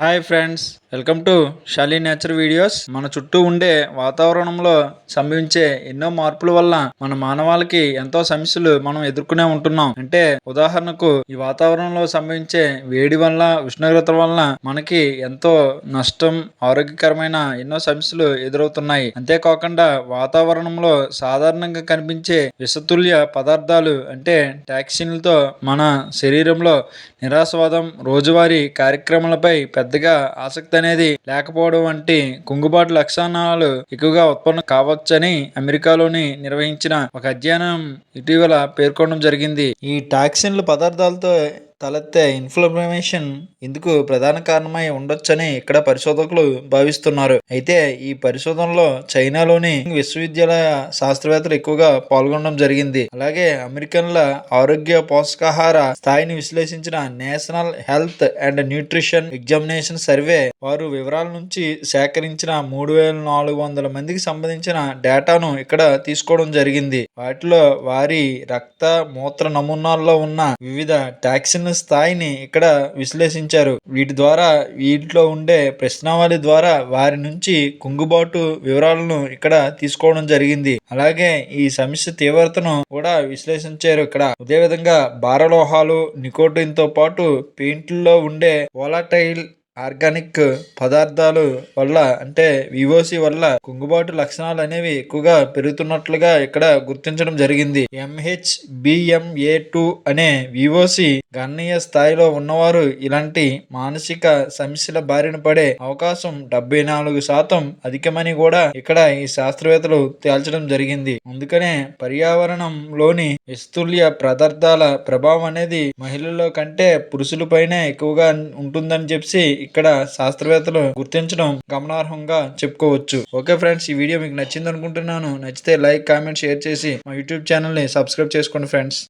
Hi friends welcome to Shali nature videos. మన చుట్టూ ఉండే వాతావరణంలో సంభవించే ఎన్నో మార్పుల వల్ల మన మానవాళికి ఎంతో సమస్యలు మనం ఎదుర్కొనే ఉంటున్నాం. అంటే ఉదాహరణకు ఈ వాతావరణంలో సంభవించే వేడి వల్ల ఉష్ణోగ్రత వల్ల మనకి ఎంతో నష్టం ఆరోగ్యకరమైన ఎన్నో సమస్యలు ఎదురవుతున్నాయి. అంతేకాకుండా వాతావరణంలో సాధారణంగా కనిపించే విషతుల్య పదార్థాలు అంటే టాక్సిన్లతో మన శరీరంలో నిరాశవాదం రోజువారీ కార్యక్రమాలపై పెద్ద పెద్దగా ఆసక్తి అనేది లేకపోవడం వంటి కుంగుబాటు లక్షణాలు ఎక్కువగా ఉత్పన్నం కావచ్చని అమెరికాలోని నిర్వహించిన ఒక అధ్యయనం ఇటీవల పేర్కొనడం జరిగింది. ఈ టాక్సిన్ల పదార్థాలతో తలెత్తే ఇన్ఫ్లమేషన్ ఇందుకు ప్రధాన కారణమై ఉండొచ్చని ఇక్కడ పరిశోధకులు భావిస్తున్నారు. అయితే ఈ పరిశోధనలో చైనాలోని విశ్వవిద్యాలయ శాస్త్రవేత్తలు ఎక్కువగా పాల్గొనడం జరిగింది. అలాగే అమెరికన్ల ఆరోగ్య పోషకాహార స్థాయిని విశ్లేషించిన national health and nutrition examination survey వారు వివరాల నుంచి సేకరించిన మూడు వేల నాలుగు వందల మందికి సంబంధించిన డేటాను ఇక్కడ తీసుకోవడం జరిగింది. వాటిలో వారి రక్త మూత్ర నమూనాల్లో ఉన్న వివిధ టాక్సిన్ స్థాయిని ఇక్కడ విశ్లేషించారు. వీటి ద్వారా వీటిలో ఉండే ప్రశ్నావళి ద్వారా వారి నుంచి కుంగుబాటు వివరాలను ఇక్కడ తీసుకోవడం జరిగింది. అలాగే ఈ సమస్య తీవ్రతను కూడా విశ్లేషించారు ఇక్కడ. అదేవిధంగా భారలోహాలు నికోటిన్తో పాటు పెయింట్లో ఉండే volatile ఆర్గానిక్ పదార్థాలు వల్ల అంటే వివోసి వల్ల కుంగుబాటు లక్షణాలు అనేవి ఎక్కువగా పెరుగుతున్నట్లుగా ఇక్కడ గుర్తించడం జరిగింది. ఎంహెచ్ బిఎంఏ టూ అనే వివోసి గణనీయ స్థాయిలో ఉన్నవారు ఇలాంటి మానసిక సమస్యల బారిన పడే అవకాశం డెబ్బై నాలుగు శాతం అధికమని కూడా ఇక్కడ ఈ శాస్త్రవేత్తలు తేల్చడం జరిగింది. అందుకనే పర్యావరణంలోని విస్తుల్య పదార్థాల ప్రభావం అనేది మహిళల్లో కంటే పురుషులపైనే ఎక్కువగా ఉంటుందని చెప్పి ఇక్కడ శాస్త్రవేత్తలు గుర్తించడం గమనార్హంగా చెప్పుకోవచ్చు. ఓకే ఫ్రెండ్స్ ఈ వీడియో మీకు నచ్చింది అనుకుంటున్నాను నచ్చితే లైక్ కామెంట్ షేర్ చేసి మా యూట్యూబ్ ఛానల్ని సబ్స్క్రైబ్ చేసుకోండి ఫ్రెండ్స్.